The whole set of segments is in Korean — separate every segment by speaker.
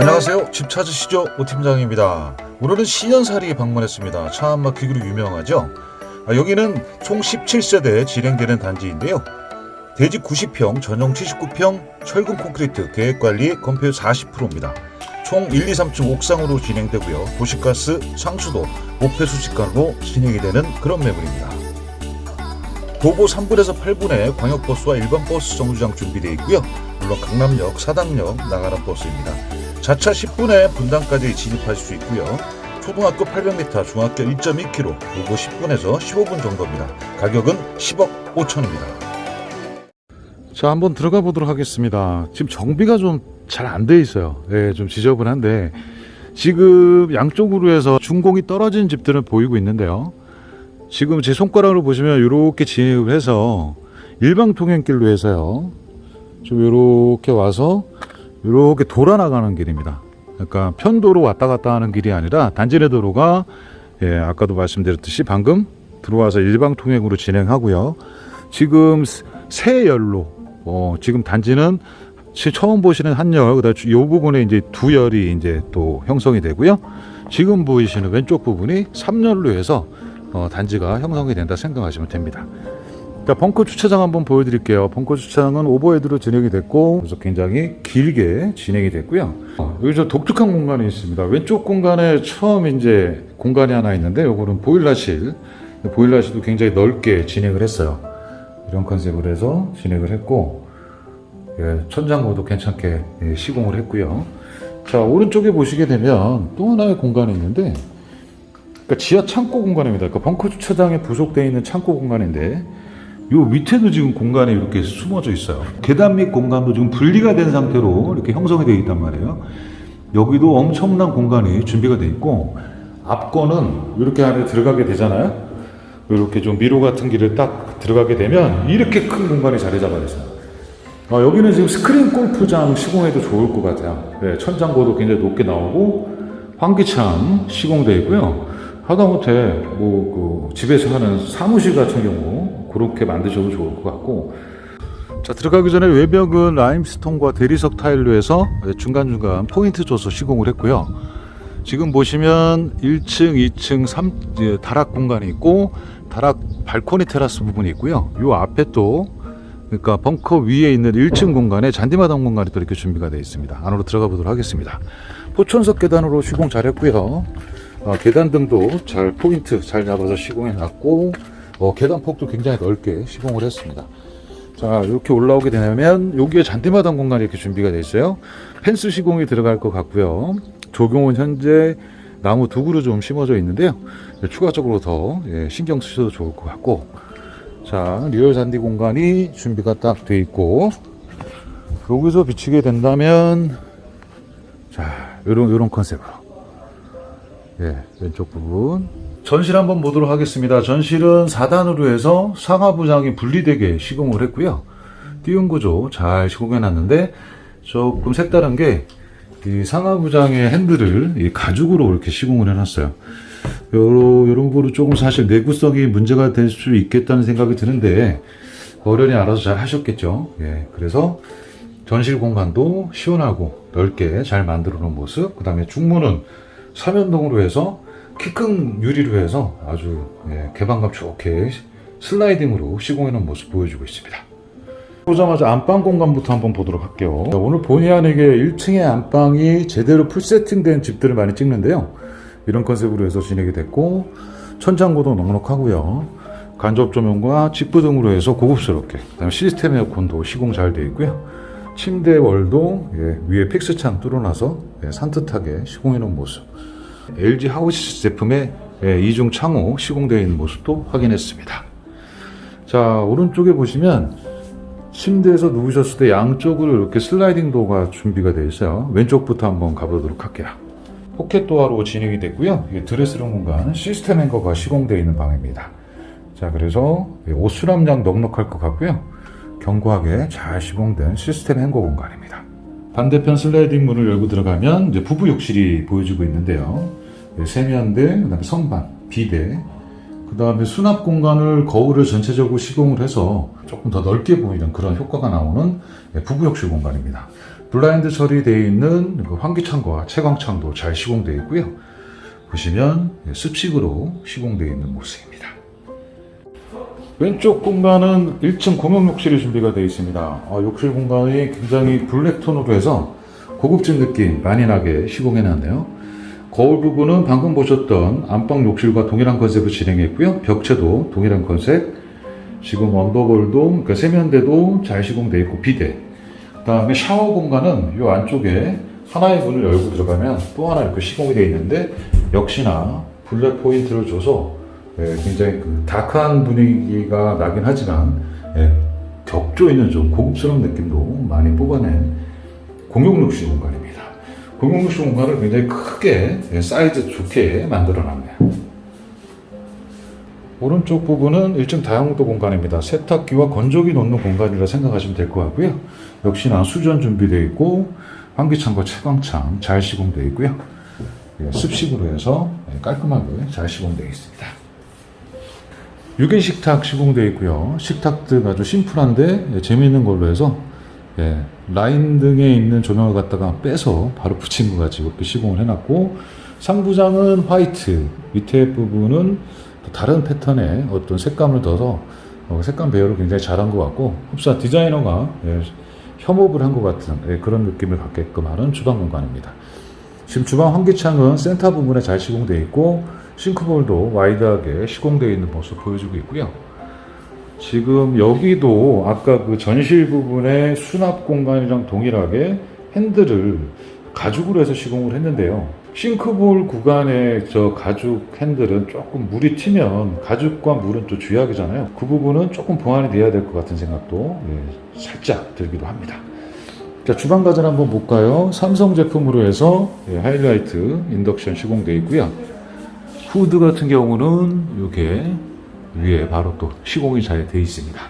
Speaker 1: 안녕하세요. 집 찾으시죠? 오 팀장입니다. 오늘은 신현사리에 방문했습니다. 차안 막히기로 유명하죠. 아, 여기는 총 17세대 진행되는 단지인데요. 대지 90평, 전용 79평, 철근 콘크리트, 계획관리 건폐율 40%입니다. 총 1, 2, 3층 옥상으로 진행되고요. 도시가스, 상수도, 오폐수 직관으로 진행이 되는 그런 매물입니다. 도보 3분에서 8분에 광역버스와 일반 버스 정류장 준비되어 있고요. 물론 강남역, 사당역 나가는 버스입니다. 자차 10분에 분당까지 진입하실 수 있고요. 초등학교 800m, 중학교 1.2km, 도보 10분에서 15분 정도입니다. 가격은 10억 5천입니다. 자, 한번 들어가 보도록 하겠습니다. 지금 정비가 좀 잘 안 돼 있어요. 네, 좀 지저분한데 지금 양쪽으로 해서 준공이 떨어진 집들은 보이고 있는데요. 지금 제 손가락으로 보시면 이렇게 진입을 해서 일방 통행길로 해서요. 좀 이렇게 와서 이렇게 돌아 나가는 길입니다. 그러니까 편도로 왔다 갔다 하는 길이 아니라 단지내 도로가 예, 아까도 말씀드렸듯이 방금 들어와서 일방 통행으로 진행하고요. 지금 세 열로 어, 지금 단지는 시- 처음 보시는 한 열, 그다음 이 부분에 이제 두 열이 이제 또 형성이 되고요. 지금 보이시는 왼쪽 부분이 3열로 해서 어, 단지가 형성이 된다 생각하시면 됩니다. 자, 벙커 주차장 한번 보여드릴게요. 벙커 주차장은 오버헤드로 진행이 됐고, 그래서 굉장히 길게 진행이 됐고요. 어, 여기 저 독특한 공간이 있습니다. 왼쪽 공간에 처음 이제 공간이 하나 있는데, 요거는 보일러실. 보일러실도 굉장히 넓게 진행을 했어요. 이런 컨셉으로 해서 진행을 했고, 예, 천장고도 괜찮게 예, 시공을 했고요. 자, 오른쪽에 보시게 되면 또 하나의 공간이 있는데, 그러니까 지하 창고 공간입니다. 그러니까 벙커 주차장에 부속되어 있는 창고 공간인데, 요 밑에도 지금 공간이 이렇게 숨어져 있어요. 계단 밑 공간도 지금 분리가 된 상태로 이렇게 형성이 되어 있단 말이에요. 여기도 엄청난 공간이 준비가 되어 있고, 앞거는 이렇게 안에 들어가게 되잖아요. 이렇게 좀 미로 같은 길을 딱 들어가게 되면 이렇게 큰 공간이 자리 잡아 있어요. 아, 여기는 지금 스크린 골프장 시공해도 좋을 것 같아요. 네, 천장고도 굉장히 높게 나오고 환기창 시공되어 있고요. 하다못해 뭐 그 집에서 하는 사무실 같은 경우 그렇게 만드셔도 좋을 것 같고 자 들어가기 전에 외벽은 라임스톤과 대리석 타일로 해서 중간중간 포인트 줘서 시공을 했고요. 지금 보시면 1층, 2층, 3 예, 다락 공간이 있고 다락 발코니 테라스 부분이 있고요. 요 앞에 또 그러니까 벙커 위에 있는 1층 공간에 잔디마당 공간이 또 이렇게 준비가 되어 있습니다. 안으로 들어가 보도록 하겠습니다. 포천석 계단으로 시공 잘했고요. 어, 계단 등도 잘 포인트 잘 잡아서 시공해 놨고 어, 계단 폭도 굉장히 넓게 시공을 했습니다. 자 이렇게 올라오게 되면 여기에 잔디마당 공간이 이렇게 준비가 되어 있어요. 펜스 시공이 들어갈 것 같고요. 조경은 현재 나무 두 그루 좀 심어져 있는데요. 추가적으로 더 예, 신경 쓰셔도 좋을 것 같고 자, 리얼 잔디 공간이 준비가 딱 돼 있고 여기서 비치게 된다면 자, 요런 요런 컨셉으로 예, 왼쪽 부분 전실 한번 보도록 하겠습니다. 전실은 4단으로 해서 상하부장이 분리되게 시공을 했고요. 띄운 구조 잘 시공해 놨는데 조금 색다른 게 이 상하부장의 핸들을 이 가죽으로 이렇게 시공을 해놨어요. 요런, 요런 거로 조금 사실 내구성이 문제가 될 수 있겠다는 생각이 드는데, 어련히 알아서 잘 하셨겠죠. 예, 그래서 전실 공간도 시원하고 넓게 잘 만들어 놓은 모습, 그 다음에 중문은 삼연동으로 해서 키 큰 유리로 해서 아주 예, 개방감 좋게 슬라이딩으로 시공해 놓은 모습 보여주고 있습니다. 보자마자 안방 공간부터 한번 보도록 할게요. 오늘 본의 아니게 1층에 안방이 제대로 풀 세팅된 집들을 많이 찍는데요. 이런 컨셉으로 해서 진행이 됐고 천장고도 넉넉하고요. 간접 조명과 직부 등으로 해서 고급스럽게 그다음에 시스템 에어컨도 시공 잘 되어 있고요. 침대 월도 예, 위에 픽스창 뚫어놔서 예, 산뜻하게 시공해 놓은 모습. LG 하우스 제품의 예, 이중 창호 시공되어 있는 모습도 확인했습니다. 자 오른쪽에 보시면 침대에서 누우셨을 때 양쪽으로 이렇게 슬라이딩 도어가 준비가 되어 있어요. 왼쪽부터 한번 가보도록 할게요. 포켓 도어로 진행이. 이게 드레스룸 공간 시스템 행거가 시공되어 있는 방입니다. 자, 그래서 옷 수납량 넉넉할 것 같고요. 견고하게 잘 시공된 시스템 행거 공간입니다. 반대편 슬라이딩 문을 열고 들어가면 이제 부부 욕실이 보여지고 있는데요. 예, 세면대, 그다음에 선반, 비대, 그 다음에 수납 공간을 거울을 전체적으로 시공을 해서 조금 더 넓게 보이는 그런 효과가 나오는 예, 부부 욕실 공간입니다. 블라인드 처리되어 있는 그 환기창과 채광창도 잘 시공되어 있고요. 보시면 습식으로 시공되어 있는 모습입니다. 왼쪽 공간은 1층 공용 욕실이 준비가 되어 있습니다. 아, 욕실 공간이 굉장히 블랙톤으로 해서 고급진 느낌 많이 나게 시공해 놨네요. 거울 부분은 방금 보셨던 안방 욕실과 동일한 컨셉을 진행했고요. 벽체도 동일한 컨셉. 지금 언더볼도 그러니까 세면대도 잘 시공되어 있고 비대. 그다음에 샤워 공간은 이 안쪽에 하나의 문을 열고 들어가면 또 하나 이렇게 시공이 되어 있는데 역시나 블랙 포인트를 줘서 예, 굉장히 그 다크한 분위기가 나긴 하지만 예, 격조 있는 좀 고급스러운 느낌도 많이 뽑아낸 공용 욕실 공간입니다. 공용 욕실 공간을 굉장히 크게 예, 사이즈 좋게 만들어 놨네요. 오른쪽 부분은 1층 다용도 공간입니다. 세탁기와 건조기 놓는 공간이라 생각하시면 될 것 같고요. 역시나 수전 준비되어 있고 환기창과 채광창 잘 시공되어 있고요. 예, 습식으로 해서 예, 깔끔하게 잘 시공되어 있습니다. 6인 식탁 시공되어 있고요. 식탁들 아주 심플한데 예, 재미있는 걸로 해서 예, 라인 등에 있는 조명을 갖다가 빼서 바로 붙인 것 같이 이렇게 시공을 해놨고 상부장은 화이트 밑에 부분은 또 다른 패턴의 어떤 색감을 넣어서 어, 색감 배열을 굉장히 잘한 것 같고 흡사 디자이너가 예, 협업을 한 것 같은 예, 그런 느낌을 갖게끔 하는 주방 공간입니다. 지금 주방 환기창은 센터 부분에 잘 시공되어 있고 싱크볼도 와이드하게 시공되어 있는 모습 보여주고 있고요. 지금 여기도 아까 그 전실 부분의 수납 공간이랑 동일하게 핸들을 가죽으로 해서 시공을 했는데요. 싱크볼 구간의 저 가죽 핸들은 조금 물이 튀면 가죽과 물은 또 주약이잖아요. 그 부분은 조금 보완이 돼야 될 것 같은 생각도 예, 살짝 들기도 합니다. 자, 주방 가전 한번 볼까요? 삼성 제품으로 해서 예, 하이라이트 인덕션 시공되어 있고요. 후드 같은 경우는 이게 위에 바로 또 시공이 잘 되어 있습니다.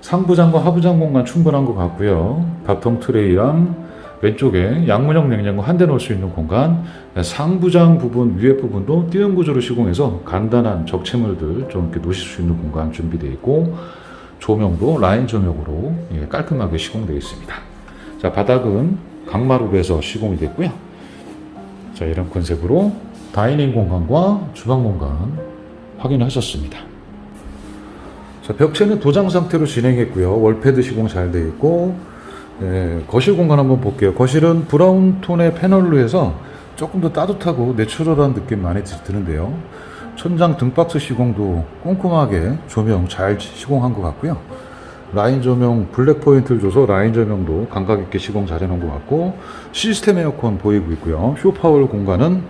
Speaker 1: 상부장과 하부장 공간 충분한 것 같고요. 밥통 트레이랑 왼쪽에 양문형 냉장고 한 대 넣을 수 있는 공간, 상부장 부분 위에 부분도 띄운 구조로 시공해서 간단한 적재물들 좀 이렇게 놓으실 수 있는 공간 준비되어 있고 조명도 라인 조명으로 예, 깔끔하게 시공되어 있습니다. 자 바닥은 강마루로 해서 시공이 됐고요. 자 이런 컨셉으로 다이닝 공간과 주방 공간 확인하셨습니다. 자, 벽체는 도장 상태로 진행했고요. 월패드 시공 잘 되어 있고 예, 거실 공간 한번 볼게요. 거실은 브라운 톤의 패널로 해서 조금 더 따뜻하고 내추럴한 느낌 많이 드- 드는데요. 천장 등박스 시공도 꼼꼼하게 조명 잘 시공한 것 같고요. 라인 조명 블랙 포인트를 줘서 라인 조명도 감각 있게 시공 잘 해놓은 것 같고 시스템 에어컨 보이고 있고요. 쇼파월 공간은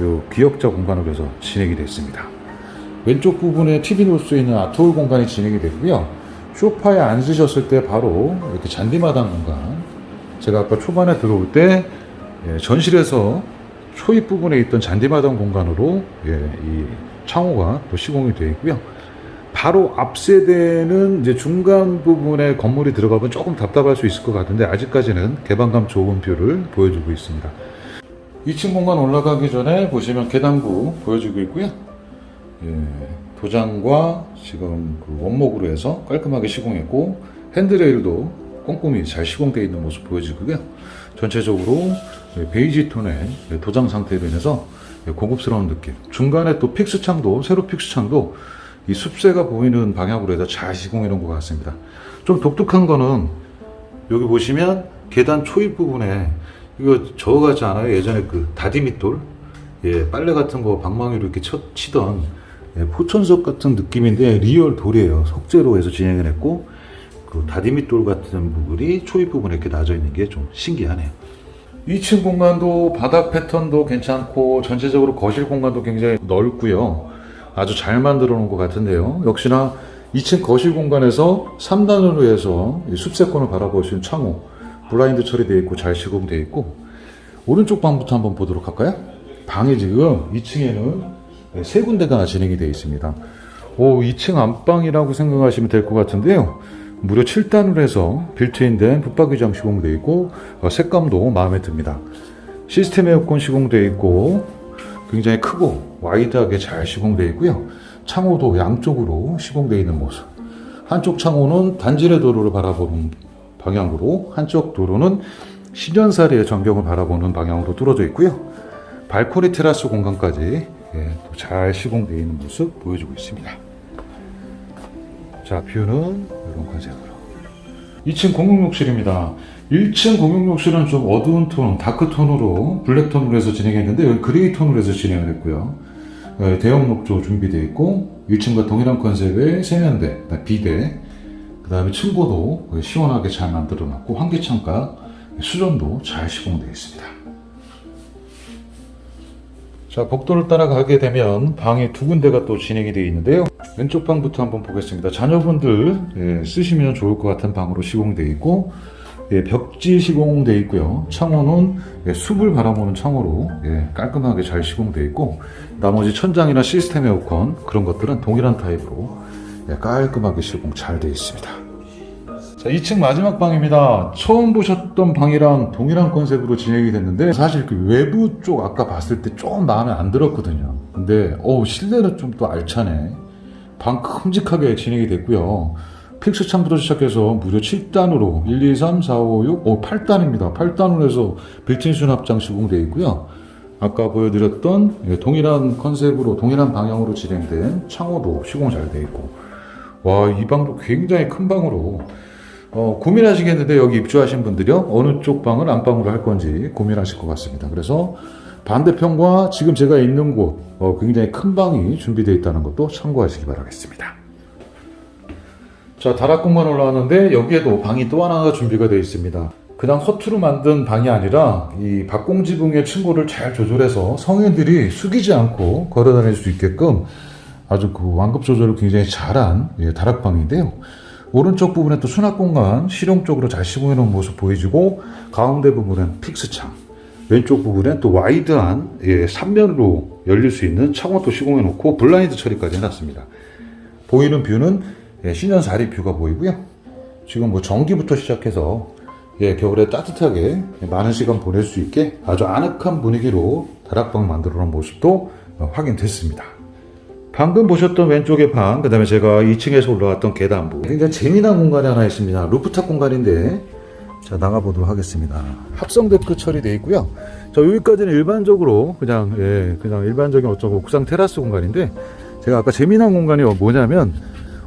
Speaker 1: 요 기역자 공간으로 해서 진행이 됐습니다. 왼쪽 부분에 TV 놓을 수 있는 아트홀 공간이 진행이 됐고요. 소파에 앉으셨을 때 바로 이렇게 잔디마당 공간. 제가 아까 초반에 들어올 때 예, 전실에서 초입 부분에 있던 잔디마당 공간으로 예, 이 창호가 또 시공이 되어 있고요. 바로 앞 세대는 이제 중간 부분에 건물이 들어가면 조금 답답할 수 있을 것 같은데 아직까지는 개방감 좋은 뷰를 보여주고 있습니다. 2층 공간 올라가기 전에 보시면 계단구 보여주고 있고요. 예, 도장과 지금 그 원목으로 해서 깔끔하게 시공했고 핸드레일도 꼼꼼히 잘 시공되어 있는 모습 보여지고요. 전체적으로 예, 베이지 톤의 예, 도장 상태로 인해서 예, 고급스러운 느낌. 중간에 또 픽스 창도 세로 픽스 창도 이 숲새가 보이는 방향으로 해서 잘 시공해 놓은 것 같습니다. 좀 독특한 거는 여기 보시면 계단 초입 부분에 이거 저거 같지 않아요? 예전에 그 다디밋돌 예, 빨래 같은 거 방망이로 이렇게 쳐, 치던 예, 포천석 같은 느낌인데 리얼 돌이에요. 석재로 해서 진행을 했고 그 다디밋돌 같은 부분이 초입 부분에 이렇게 나져 있는 게 좀 신기하네요. 2층 공간도 바닥 패턴도 괜찮고 전체적으로 거실 공간도 굉장히 넓고요. 아주 잘 만들어 놓은 것 같은데요. 역시나 2층 거실 공간에서 3단으로 해서 이 숲세권을 있는 창호 블라인드 처리되어 있고 잘 시공되어 있고 오른쪽 방부터 한번 보도록 할까요? 방이 지금 2층에는 세 군데가 진행이 되어 있습니다. 오, 2층 안방이라고 생각하시면 될 것 같은데요. 무려 7단으로 해서 빌트인된 붙박이장 시공되어 있고 어, 색감도 마음에 듭니다. 시스템 에어컨 시공되어 있고 굉장히 크고 와이드하게 잘 시공되어 있고요. 창호도 양쪽으로 시공되어 있는 모습. 한쪽 창호는 단지의 도로를 바라보는 방향으로, 한쪽 도로는 신전사리의 전경을 바라보는 방향으로 뚫어져 있고요. 발코니 테라스 공간까지 예, 또잘 시공되어 있는 모습 보여주고 있습니다. 자, 뷰는 이런 컨셉으로. 2층 공용욕실입니다. 1층 공용욕실은 좀 어두운 톤, 다크 톤으로 블랙 톤으로 해서 진행했는데 여기 그레이 톤으로 해서 진행을 했고요. 어, 대형 녹조 준비되어 있고 1층과 동일한 컨셉의 세면대, 비대, 그 다음에 층고도 시원하게 잘 만들어 놨고 환기창가, 수전도 잘 시공되어 있습니다. 자, 복도를 따라가게 되면 방이 두 군데가 또 진행이 되어 있는데요. 왼쪽 방부터 한번 보겠습니다. 자녀분들 예, 쓰시면 좋을 것 같은 방으로 시공되어 있고 예, 벽지 시공되어 있고요. 창호는 예, 숲을 바라보는 창호로 예, 깔끔하게 잘 시공되어 있고 나머지 천장이나 시스템 에어컨 그런 것들은 동일한 타입으로 예, 깔끔하게 시공 잘 되어 있습니다. 자, 2층 마지막 방입니다. 처음 보셨던 방이랑 동일한 컨셉으로 진행이 됐는데 사실 그 외부 쪽 아까 봤을 때 좀 마음에 안 들었거든요. 근데 어 실내는 좀 또 알차네. 방 큼직하게 진행이 됐고요. 픽스 창부터 시작해서 무려 7단으로 1, 2, 3, 4, 5, 6, 오 8단입니다. 8단으로 해서 빌트인 수납장 시공되어 있고요. 아까 보여드렸던 예, 동일한 컨셉으로 동일한 방향으로 진행된 창호도 시공 잘 되어 있고 와 이 방도 굉장히 큰 방으로 어, 고민하시겠는데 여기 입주하신 분들이요 어느 쪽 방을 안방으로 할 건지 고민하실 것 같습니다. 그래서 반대편과 지금 제가 있는 곳 어, 굉장히 큰 방이 준비되어 있다는 것도 참고하시기 바라겠습니다. 자 다락공간 올라왔는데 여기에도 방이 또 하나가 준비가 되어 있습니다. 그냥 허투루 만든 방이 아니라 이 박공지붕의 층고를 잘 조절해서 성인들이 숙이지 않고 걸어다닐 수 있게끔 아주 그 완급 조절을 굉장히 잘한 예, 다락방인데요. 오른쪽 부분에 또 수납 공간 실용적으로 잘 시공해 놓은 모습 보여지고 가운데 부분은 픽스창 왼쪽 부분에 또 와이드한 예, 3면으로 열릴 수 있는 창원도 시공해 놓고 블라인드 처리까지 해놨습니다. 보이는 뷰는 예, 신년사리 뷰가 보이고요. 지금 뭐 전기부터 시작해서 예, 겨울에 따뜻하게 많은 시간 보낼 수 있게 아주 아늑한 분위기로 다락방 만들어 놓은 모습도 어, 확인됐습니다. 방금 보셨던 왼쪽의 방, 그 다음에 제가 2층에서 올라왔던 계단부. 굉장히 재미난 공간이 하나 있습니다. 루프탑 공간인데, 자, 나가보도록 하겠습니다. 합성 데크 처리되어 있고요. 자, 여기까지는 일반적으로 그냥, 예, 그냥 일반적인 어쩌고 옥상 테라스 공간인데, 제가 아까 재미난 공간이 뭐냐면,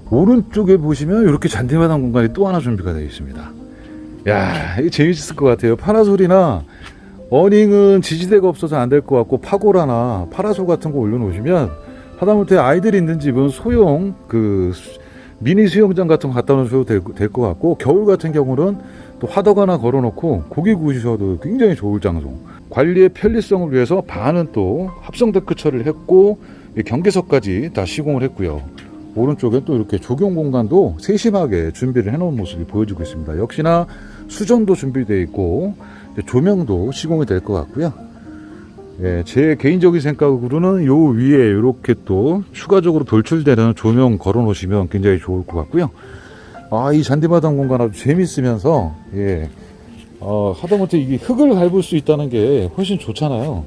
Speaker 1: 오른쪽에 보시면 이렇게 잔디마당 공간이 또 하나 준비가 되어 있습니다. 야, 이거 재밌을 것 같아요. 파라솔이나, 어닝은 지지대가 없어서 안 될 것 같고, 파고라나 파라솔 같은 거 올려놓으시면, 하다못해 아이들이 있는 집은 소형 그 수- 미니 수영장 같은 거 갖다 놓으셔도 될 것 같고 겨울 같은 경우는 또 화덕 하나 걸어놓고 고기 구우셔도 굉장히 좋을 장소. 관리의 편리성을 위해서 반은 또 합성 데크 처리를 했고 이 경계석까지 다 시공을 했고요. 오른쪽에 또 이렇게 조경 공간도 세심하게 준비를 해놓은 모습이 보여지고 있습니다. 역시나 수전도 준비되어 있고 조명도 시공이 될 것 같고요 예, 제 개인적인 생각으로는 요 위에 이렇게 또 추가적으로 돌출되는 조명 걸어 놓으시면 굉장히 좋을 것 같고요. 아, 이 잔디마당 공간 아주 재밌으면서, 예, 어, 하다못해 이게 흙을 밟을 수 있다는 게 훨씬 좋잖아요.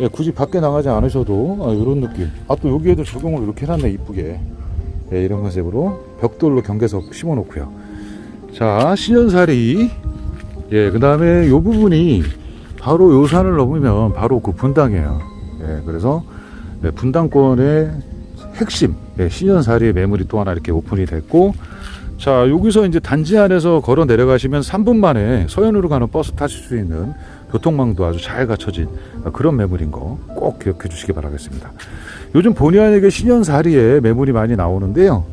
Speaker 1: 예, 굳이 밖에 나가지 않으셔도, 아, 이런 느낌. 아, 또 여기에도 적용을 이렇게 해놨네, 이쁘게. 예, 이런 컨셉으로 벽돌로 경계석 심어 놓고요. 자, 신현사리. 예, 그 다음에 요 부분이 바로 요 산을 넘으면 바로 그 분당이에요. 예, 그래서 네, 분당권의 핵심 예, 신현사리의 매물이 또 하나 이렇게 오픈이 됐고 자 여기서 이제 단지 안에서 걸어 내려가시면 3분 만에 서현으로 가는 버스 타실 수 있는 교통망도 아주 잘 갖춰진 그런 매물인 거 꼭 기억해 주시기 바라겠습니다. 요즘 본의 아니게 신현사리에 매물이 많이 나오는데요.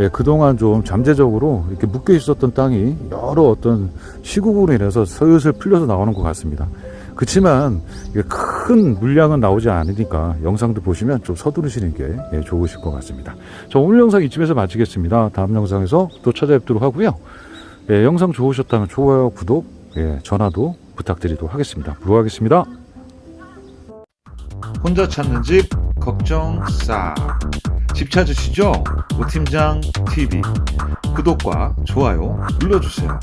Speaker 1: 예, 그동안 좀 잠재적으로 이렇게 묶여 있었던 땅이 여러 어떤 시국으로 인해서 슬슬 풀려서 나오는 것 같습니다. 그렇지만 큰 물량은 나오지 않으니까 영상도 보시면 좀 서두르시는 게 예, 좋으실 것 같습니다. 자, 오늘 영상 이쯤에서 마치겠습니다. 다음 영상에서 또 찾아뵙도록 하고요. 예, 영상 좋으셨다면 좋아요, 구독, 예, 전화도 부탁드리도록 하겠습니다. 부르하겠습니다. 혼자 찾는 집 걱정 싹. 집 찾으시죠? 오팀장 TV 구독과 좋아요 눌러주세요.